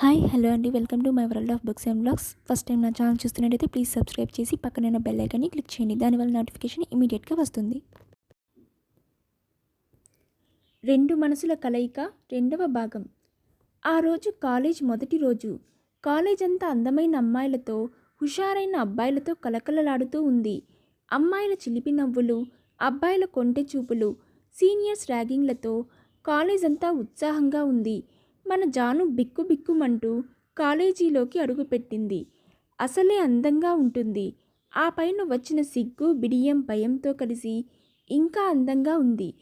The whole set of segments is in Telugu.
హాయ్ హలో అండి. Welcome to my world of books and blogs. First time నా ఛానల్ చూస్తున్నట్టయితే ప్లీజ్ సబ్స్క్రైబ్ చేసి పక్కన బెల్ ఐకాన్ని క్లిక్ చేయండి. దానివల్ల నోటిఫికేషన్ ఇమీడియట్గా వస్తుంది. రెండు మనసుల కలయిక రెండవ భాగం. ఆ రోజు కాలేజ్ మొదటి రోజు. కాలేజ్ అంతా అందమైన అమ్మాయిలతో హుషారైన అబ్బాయిలతో కలకలలాడుతూ ఉంది. అమ్మాయిల చిలిపి నవ్వులు అబ్బాయిల కొంటె చూపులు సీనియర్స్ ర్యాగింగ్లతో కాలేజ్ అంతా ఉత్సాహంగా ఉంది. మన జాను బిక్కు బిక్కుమంటూ కాలేజీలోకి అడుగుపెట్టింది. అసలే అందంగా ఉంటుంది. ఆ పైన వచ్చిన సిగ్గు బిడియం భయంతో కలిసి ఇంకా అందంగా ఉంది.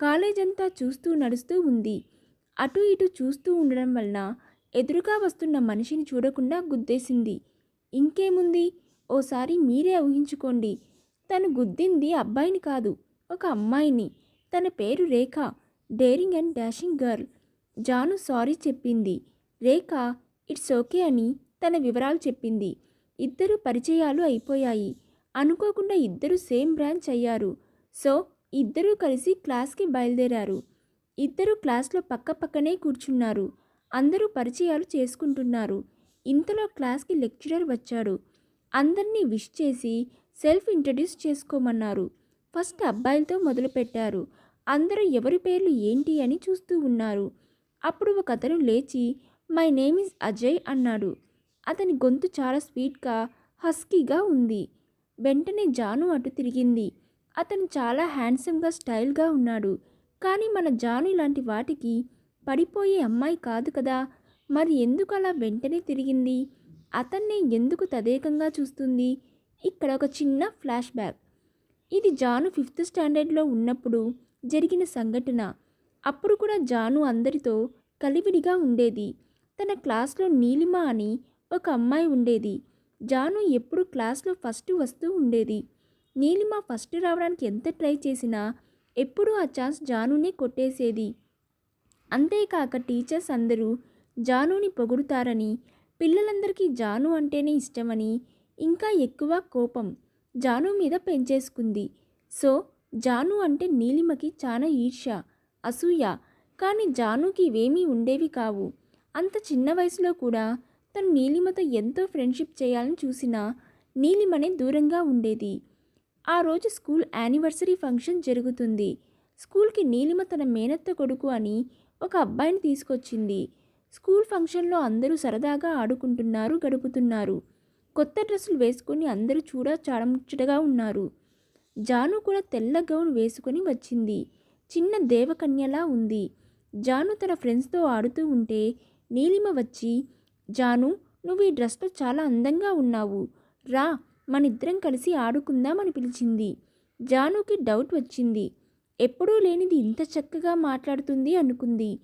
కాలేజ్ అంతా చూస్తూ నడుస్తూ ఉంది. అటు ఇటు చూస్తూ ఉండడం వలన ఎదురుగా వస్తున్న మనిషిని చూడకుండా గుద్దేసింది. ఇంకేముంది? ఓసారి మీరే ఊహించుకోండి. తను గుద్దింది అబ్బాయిని కాదు ఒక అమ్మాయిని. తన పేరు Rekha daring and dashing girl. Janu sorry చెప్పింది. రేఖ ఇట్స్ ఓకే అని తన వివరాలు చెప్పింది. ఇద్దరు పరిచయాలు అయిపోయాయి. అనుకోకుండా ఇద్దరు సేమ్ బ్రాంచ్ అయ్యారు. సో ఇద్దరూ కలిసి క్లాస్కి బయలుదేరారు. ఇద్దరు క్లాస్లో పక్క పక్కనే కూర్చున్నారు. అందరూ పరిచయాలు చేసుకుంటున్నారు. ఇంతలో క్లాస్కి లెక్చరర్ వచ్చాడు. అందరినీ విష్ చేసి సెల్ఫ్ ఇంట్రడ్యూస్ చేసుకోమన్నారు. ఫస్ట్ అబ్బాయిలతో మొదలుపెట్టారు. అందరూ ఎవరి పేర్లు ఏంటి అని చూస్తూ ఉన్నారు. అప్పుడు ఒక అతను లేచి మై నేమ్ ఇస్ అజయ్ అన్నాడు. అతని గొంతు చాలా స్వీట్గా హస్కీగా ఉంది. వెంటనే జాను అటు తిరిగింది. అతను చాలా హ్యాండ్సమ్గా స్టైల్గా ఉన్నాడు. కానీ మన జాను ఇలాంటి వాటికి పడిపోయే అమ్మాయి కాదు కదా! మరి ఎందుకు అలా వెంటనే తిరిగింది? అతన్ని ఎందుకు తదేకంగా చూస్తుంది? ఇక్కడ ఒక చిన్న ఫ్లాష్ బ్యాక్. ఇది జాను ఫిఫ్త్ స్టాండర్డ్లో ఉన్నప్పుడు జరిగిన సంఘటన. అప్పుడు కూడా జాను అందరితో కలివిడిగా ఉండేది. తన క్లాస్లో నీలిమ అని ఒక అమ్మాయి ఉండేది. జాను ఎప్పుడు క్లాస్లో ఫస్ట్ వస్తూ ఉండేది. నీలిమ ఫస్ట్ రావడానికి ఎంత ట్రై చేసినా ఎప్పుడూ ఆ ఛాన్స్ జానునే కొట్టేసేది. అంతేకాక టీచర్స్ అందరూ జానుని పొగుడుతారని పిల్లలందరికీ జాను అంటేనే ఇష్టమని ఇంకా ఎక్కువ కోపం జాను మీద పెంచేసుకుంది. సో జాను అంటే నీలిమకి చాలా ఈర్ష్య. అసూయ. కానీ జానుకి ఇవేమీ ఉండేవి కావు. అంత చిన్న వయసులో కూడా తను నీలిమతో ఎంతో ఫ్రెండ్షిప్ చేయాలని చూసినా నీలిమనే దూరంగా ఉండేది. ఆ రోజు స్కూల్ యానివర్సరీ ఫంక్షన్ జరుగుతుంది. స్కూల్కి నీలిమ తన మేనత్త కొడుకు అని ఒక అబ్బాయిని తీసుకొచ్చింది. స్కూల్ ఫంక్షన్లో అందరూ సరదాగా ఆడుకుంటున్నారు గడుపుతున్నారు. కొత్త డ్రెస్సులు వేసుకొని అందరూ చూడ చాడముచ్చటగా ఉన్నారు. జాను కూడా తెల్ల గౌన్ వేసుకొని వచ్చింది. చిన్న దేవకన్యలా ఉంది. జాను తన ఫ్రెండ్స్తో ఆడుతూ ఉంటే నీలిమ వచ్చి జాను నువ్వు ఈ డ్రెస్లో చాలా అందంగా ఉన్నావు. రా మనిద్దరం కలిసి ఆడుకుందామని పిలిచింది. జానుకి డౌట్ వచ్చింది. ఎప్పుడూ లేనిది ఇంత చక్కగా మాట్లాడుతుంది అనుకుంది.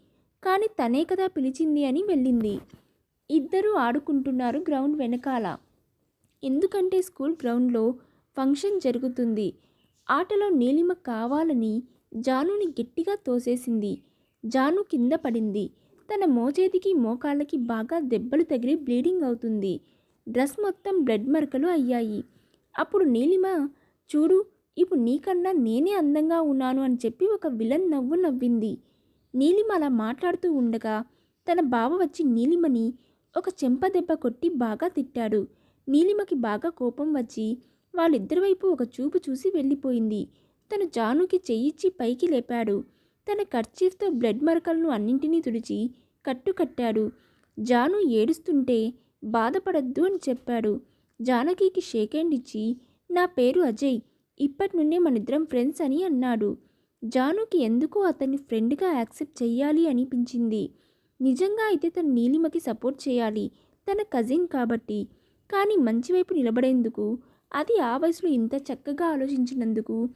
కానీ తనే కదా పిలిచింది అని వెళ్ళింది. ఇద్దరూ ఆడుకుంటున్నారు గ్రౌండ్ వెనకాల. ఎందుకంటే స్కూల్ గ్రౌండ్లో ఫంక్షన్ జరుగుతుంది. ఆటలో నీలిమ కావాలని జానుని గట్టిగా తోసేసింది. జాను కింద పడింది. తన మోచేతికి మోకాళ్ళకి బాగా దెబ్బలు తగిలి బ్లీడింగ్ అవుతుంది. డ్రెస్ మొత్తం బ్లడ్ మరకలు అయ్యాయి. అప్పుడు నీలిమ చూడు ఇప్పుడు నీకన్నా నేనే అందంగా ఉన్నాను అని చెప్పి ఒక విలన్ నవ్వు నవ్వింది. నీలిమ అలా మాట్లాడుతూ ఉండగా తన బావ వచ్చి నీలిమని ఒక చెంప దెబ్బ కొట్టి బాగా తిట్టాడు. నీలిమకి బాగా కోపం వచ్చి వాళ్ళిద్దరి వైపు ఒక చూపు చూసి వెళ్ళిపోయింది. తను జానుకి చెయ్యిచ్చి పైకి లేపాడు. తన కర్చీఫ్తో బ్లడ్ మరకలను అన్నింటినీ తుడిచి కట్టు కట్టాడు. జాను ఏడుస్తుంటే బాధపడద్దు అని చెప్పాడు. జానకికి షేక్ హ్యాండ్ ఇచ్చి నా పేరు అజయ్ ఇప్పటి నుండి మనిద్దరం ఫ్రెండ్స్ అని అన్నాడు. జానుకి ఎందుకో అతన్ని ఫ్రెండ్గా యాక్సెప్ట్ చేయాలి అనిపించింది. నిజంగా అయితే తను నీలిమకి సపోర్ట్ చేయాలి. తన కజిన్ కాబట్టి. కానీ మంచి వైపు నిలబడేందుకు అది ఆ వయసులో ఇంత చక్కగా ఆలోచించినందుకు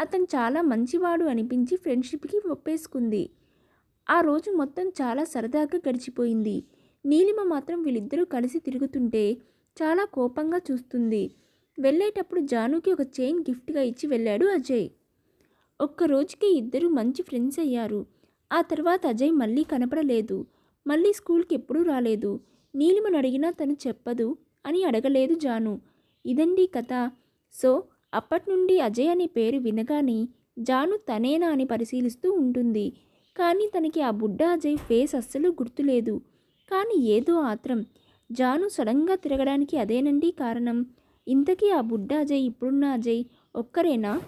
అతను చాలా మంచివాడు అనిపించి ఫ్రెండ్షిప్కి ఒప్పేసుకుంది. ఆ రోజు మొత్తం చాలా సరదాగా గడిచిపోయింది. నీలిమ మాత్రం వీళ్ళిద్దరూ కలిసి తిరుగుతుంటే చాలా కోపంగా చూస్తుంది. వెళ్ళేటప్పుడు జానుకి ఒక చైన్ గిఫ్ట్గా ఇచ్చి వెళ్ళాడు అజయ్. ఒక్క రోజుకి ఇద్దరు మంచి ఫ్రెండ్స్ అయ్యారు. ఆ తర్వాత అజయ్ మళ్ళీ కనపడలేదు. మళ్ళీ స్కూల్కి ఎప్పుడూ రాలేదు. నీలిమను అడిగినా తను చెప్పదు అని అడగలేదు జాను. ఇదండి కథ. సో అప్పటి నుండి అజయ్ అనే పేరు వినగానే జాను తనేనా అని పరిశీలిస్తూ ఉంటుంది. కానీ తనకి ఆ బుడ్డ అజయ్ ఫేస్ అస్సలు గుర్తులేదు. కానీ ఏదో ఆత్రం. జాను సడన్గా తిరగడానికి అదేనండి కారణం? ఇంతకీ ఆ బుడ్డ అజయ్ ఇప్పుడున్న అజయ్ ఒక్కరేనా?